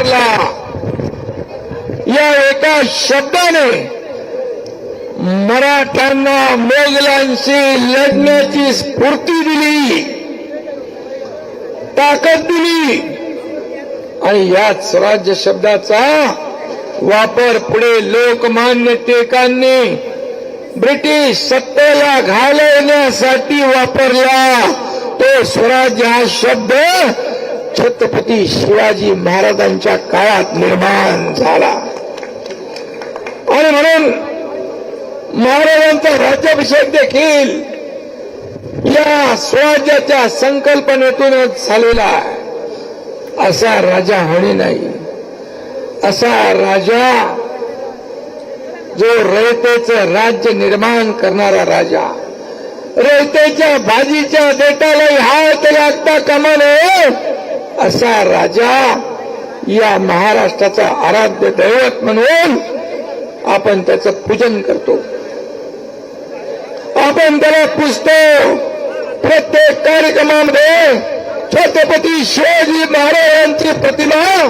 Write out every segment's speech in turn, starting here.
वापरला या एका शब्दाने मराठ्यांना मोगलांशी लढण्याची स्फूर्ती दिली ताकद दिली. आणि याच स्वराज्य शब्दाचा वापर पुढे लोकमान्य टिळकांनी ब्रिटिश सत्तेला घालवण्यासाठी वापरला. तो स्वराज्य हा शब्द छत्रपती शिवाजी महाराजांच्या काळात निर्माण झाला. आणि म्हणून महाराजांचा राज्याभिषेक देखील या स्वराज्याच्या संकल्पनेतूनच झालेला असा राजा होणे नाही. असा राजा जो रयतेचं राज्य निर्माण करणारा राजा रयतेच्या भाजीच्या देतालाही हात लागता कामा नये. असा राजा या महाराष्ट्राचा आराध्य दैवत म्हणून आपण त्याचं पूजन करतो. आपण त्याला पुजतो. प्रत्येक कार्यक्रमामध्ये छत्रपती शिवाजी महाराजांची प्रतिमा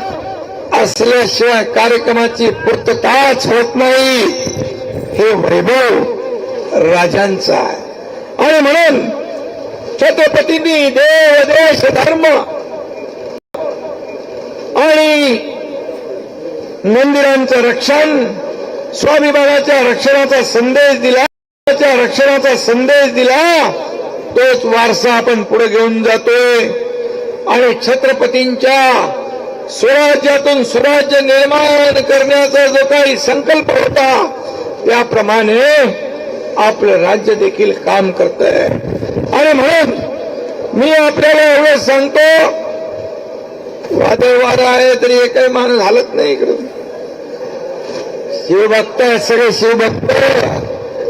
असल्याशिवाय कार्यक्रमाची पूर्तताच होत नाही. हे वैभव राजांचा आहे. आणि म्हणून छत्रपतींनी देव देश धर्म आणि मंदिरांचं रक्षण स्वाभिमानाच्या रक्षणाचा संदेश दिला रक्षणाचा संदेश दिला तोच वारसा आपण पुढे घेऊन जातोय. आणि छत्रपतींच्या स्वराज्यातून स्वराज्य निर्माण करण्याचा जो काही संकल्प होता त्याप्रमाणे आपलं राज्य देखील काम करत आहे आणि म्हणून मी आपल्याला एवढं सांगतो वादळ वारा आहे तरी एकही माणूस हालत नाही इकडून शिवभक्त आहे सगळे शिवभक्त.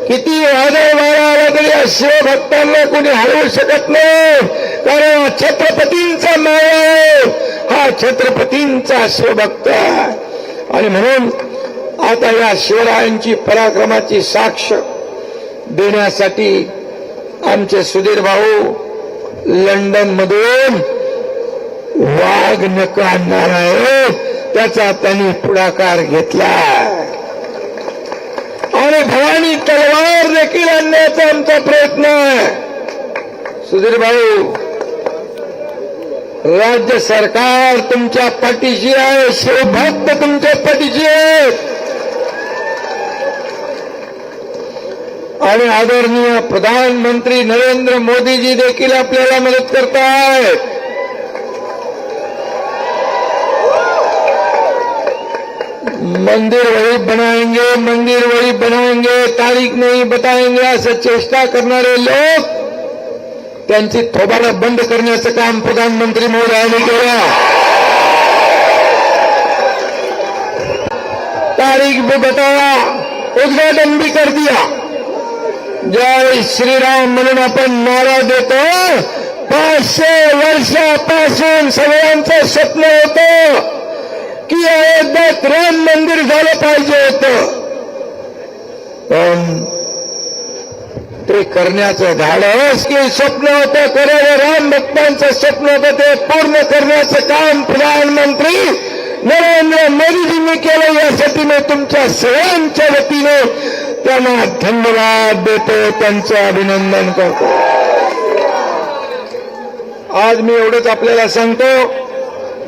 किती वादळ वारा आला तरी या शिवभक्तांना कोणी हरवू शकत नाही. कारण हा छत्रपतींचा माया आहे. हा छत्रपतींचा शिवभक्त. आहे आणि म्हणून आता या शिवरायांची पराक्रमाची साक्ष देण्यासाठी आमचे सुधीर भाऊ लंडन मधून वाघ नक आणणार त्याचा त्यांनी पुढाकार घेतला. आणि भवानी तलवार देखील आणण्याचा आमचा प्रयत्न. सुधीर भाऊ राज्य सरकार तुमच्या पाठीशी आहे. शिवभक्त तुमच्या पाठीशी आहे. आणि आदरणीय प्रधानमंत्री नरेंद्र मोदीजी देखील आपल्याला मदत करतायत. मंदिर वही बनाएंगे मंदिर वही बनाएंगे तारीख नहीं बताएंगे असं चेष्टा करणारे लोक त्यांची थोबाडा बंद करण्याचं काम प्रधानमंत्री मोदयांनी केलं तारीख भी बताया उद्घाटन भी कर दिया. जय श्रीराम म्हणून आपण नारा देतो. पाचशे वर्षापासून सगळ्यांचं स्वप्न होतं. की अयोध्यात राम मंदिर झालं पाहिजे होत. पण ते करण्याचं धाडस की स्वप्न होतं खरं राम भक्तांचं स्वप्न होतं ते पूर्ण करण्याचं काम प्रधानमंत्री नरेंद्र मोदीजींनी केलं. यासाठी मी तुमच्या सगळ्यांच्या वतीने त्यांना धन्यवाद देतो त्यांचं अभिनंदन करतो. आज मी एवढंच आपल्याला सांगतो.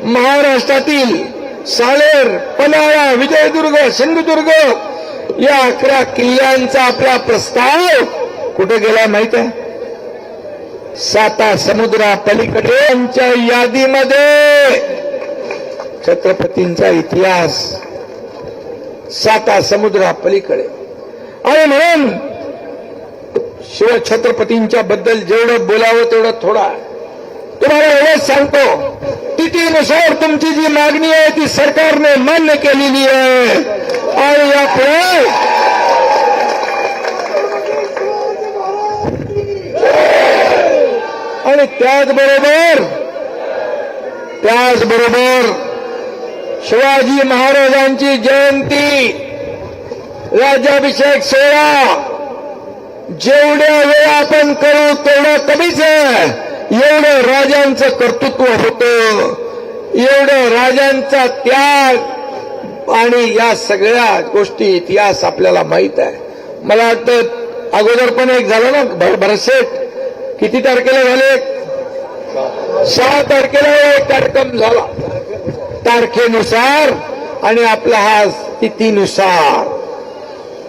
महाराष्ट्रातील सालेर पन्हाळा विजयदुर्ग सिंधुदुर्ग या अकरा किल्ल्यांचा आपला प्रस्ताव कुठे गेला माहीत आहे? साता समुद्रा पलीकडे यांच्या यादीमध्ये. छत्रपतींचा इतिहास साता समुद्रा पलीकडे. आणि म्हणून शिवछत्रपतींच्या बद्दल जेवढं बोलावं तेवढं थोडा. तुम्हाला एवढंच सांगतो तिथीनुसार तुमची जी मागणी आहे ती सरकारने मान्य केलेली आहे. आणि यापुढे आणि त्याचबरोबर त्याचबरोबर शिवाजी महाराजांची जयंती राज्याभिषेक सोहळा जेवढ्या वेळ आपण करू तेवढं कमीच आहे. एवढं राजांचं कर्तृत्व होतं. एवढं राजांचा त्याग. आणि या सगळ्या गोष्टी इतिहास आपल्याला माहीत आहे. मला वाटतं अगोदर पण एक झालं ना भर- भरसेट किती तारखेला झाले? सहा तारखेला हो, एक कार्यक्रम झाला. तारखेनुसार आणि आपला हा तिथीनुसार.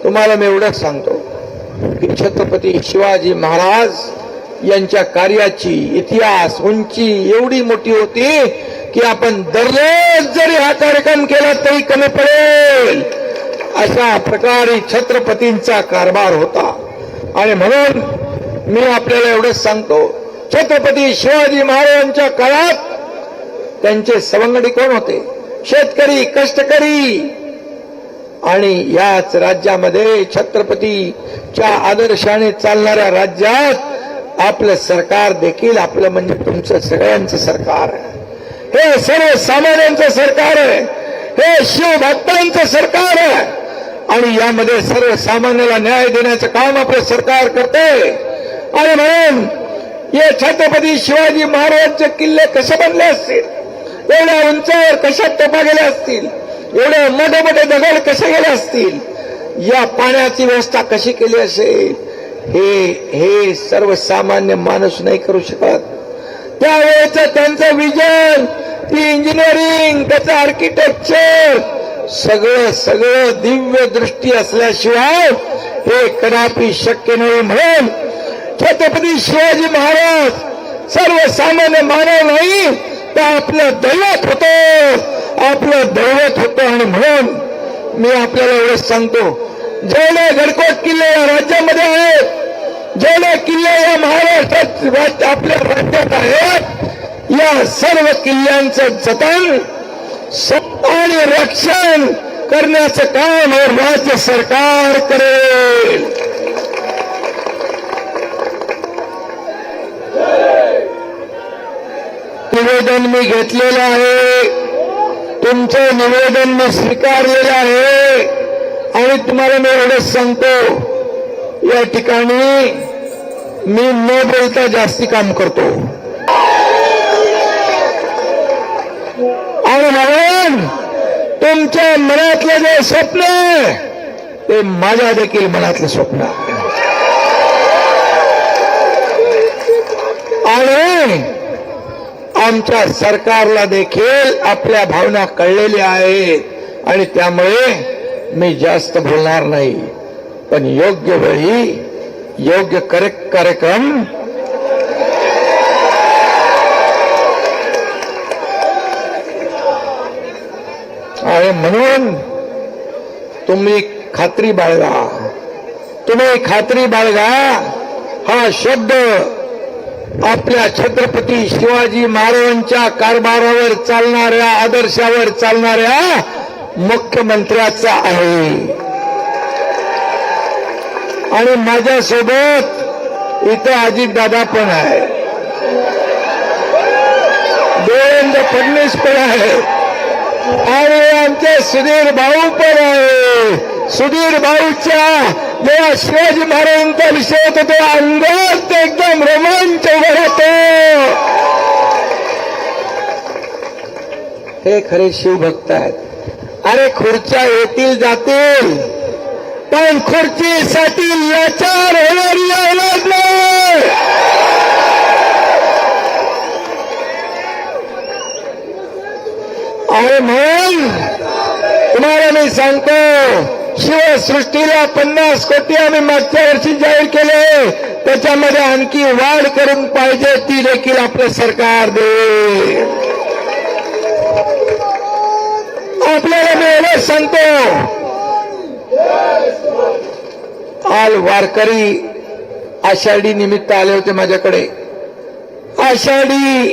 तुम्हाला मी एवढंच सांगतो की छत्रपती शिवाजी महाराज यांच्या कार्याची इतिहास उंची एवढी मोठी होती की आपण दररोज जरी हा कार्यक्रम केला तरी कमी पडेल. अशा प्रकारे छत्रपतींचा कारभार होता. आणि म्हणून मी आपल्याला एवढंच सांगतो छत्रपती शिवाजी महाराजांच्या काळात त्यांचे सवंगडी कोण होते? शेतकरी कष्टकरी. आणि याच राज्यामध्ये छत्रपतीच्या आदर्शाने चालणाऱ्या राज्यात आपलं सरकार देखील आपलं म्हणजे तुमचं सगळ्यांचं सरकार आहे. हे सर्वसामान्यांचं सरकार आहे. हे शिवभक्तांचं सरकार आहे. आणि यामध्ये सर्वसामान्याला न्याय देण्याचं काम आपलं सरकार करते. आणि म्हणून हे छत्रपती शिवाजी महाराजांचे किल्ले कसे बनले असतील? एवढ्या उंचावर कशा टपा गेल्या असतील? एवढे मोठे मोठे दगड कसे गेले असतील? या पाण्याची व्यवस्था कशी केली असेल? हे हे सर्वसामान्य माणूस नाही करू शकत. त्यावेळेचं त्यांचं विजन ती इंजिनिअरिंग त्याचं आर्किटेक्चर सगळं सगळं दिव्य दृष्टी असल्याशिवाय हे कदापि शक्य नाही म्हणून छत्रपती शिवाजी महाराज सर्वसामान्य मानव नाही तर आपलं दैवत होतं आपलं दैवत होतं आणि म्हणून मी आपल्याला एवढंच सांगतो. जेवढे गडकोट किल्ले या राज्यामध्ये आहेत जेवढे किल्ले या महाराष्ट्रात आपल्या राज्यात आहेत या सर्व किल्ल्यांचं जतन आणि रक्षण करण्याचं काम हे राज्य सरकार करेल. निवेदन मी घेतलेलं आहे. तुमचं निवेदन मी स्वीकारलेलं आहे. आणि तुम्हाला मी एवढंच सांगतो या ठिकाणी मी न बोलता जास्ती काम करतो. आणि म्हणून तुमच्या मनातलं जे स्वप्न ते माझ्या देखील मनातलं स्वप्न आणि आमच्या सरकारला देखील आपल्या भावना कळलेल्या आहेत. आणि त्यामुळे मी जास्त बोलणार नाही. पण योग्य वेळी योग्य करेक्ट कार्यक्रम आणि म्हणून तुम्ही खात्री बाळगा. तुम्ही खात्री बाळगा. हा शब्द आपल्या छत्रपती शिवाजी महाराजांच्या कारभारावर चालणाऱ्या आदर्शावर चालणाऱ्या मुख्यमंत्र्याचा आहे. आणि माझ्यासोबत इथं अजितदादा पण आहे देवेंद्र फडणवीस पण आहे आणि आमचे सुधीर भाऊ पण आहे. सुधीर भाऊच्या जेव्हा शिवाजी महाराजांचा विषय होतो तो अंदाज एकदम रोमांच भरतो हे खरे शिवभक्त आहेत. अरे खुर्च्या येतील जातील पण खुर्चीसाठी लाचार होणारी औलाद नाही. आणि म्हणून तुम्हाला मी सांगतो शिवसृष्टीला पन्नास कोटी आम्ही मागच्या वर्षी जाहीर केले. त्याच्यामध्ये आणखी वाढ करून पाहिजे ती देखील आपलं सरकार दे. आपल्याला मी एवढंच सांगतो. काल वारकरी आषाढी निमित्त आले होते माझ्याकडे. आषाढी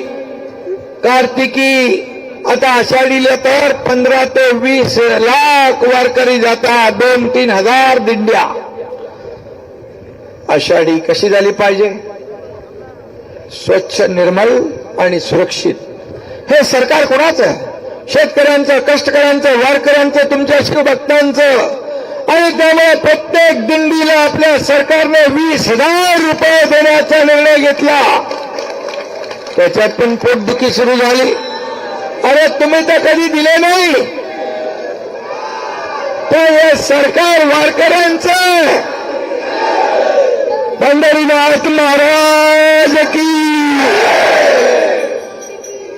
कार्तिकी आता आषाढीला तर पंधरा ते वीस लाख वारकरी जातात. दोन तीन हजार दिंड्या. आषाढी कशी झाली पाहिजे? स्वच्छ निर्मल आणि सुरक्षित. हे सरकार कोणाचं? शेतकऱ्यांचं कष्टकऱ्यांचं वारकऱ्यांचं तुमच्या शिवभक्तांचं. आणि त्यामुळे प्रत्येक दिंडीला आपल्या सरकारने वीस हजार रुपये देण्याचा निर्णय घेतला. त्याच्यात पण पोटदुखी सुरू झाली. अरे तुम्ही तर कधी दिले नाही. तर हे सरकार वारकऱ्यांचं. पंढरीनाथ महाराज की.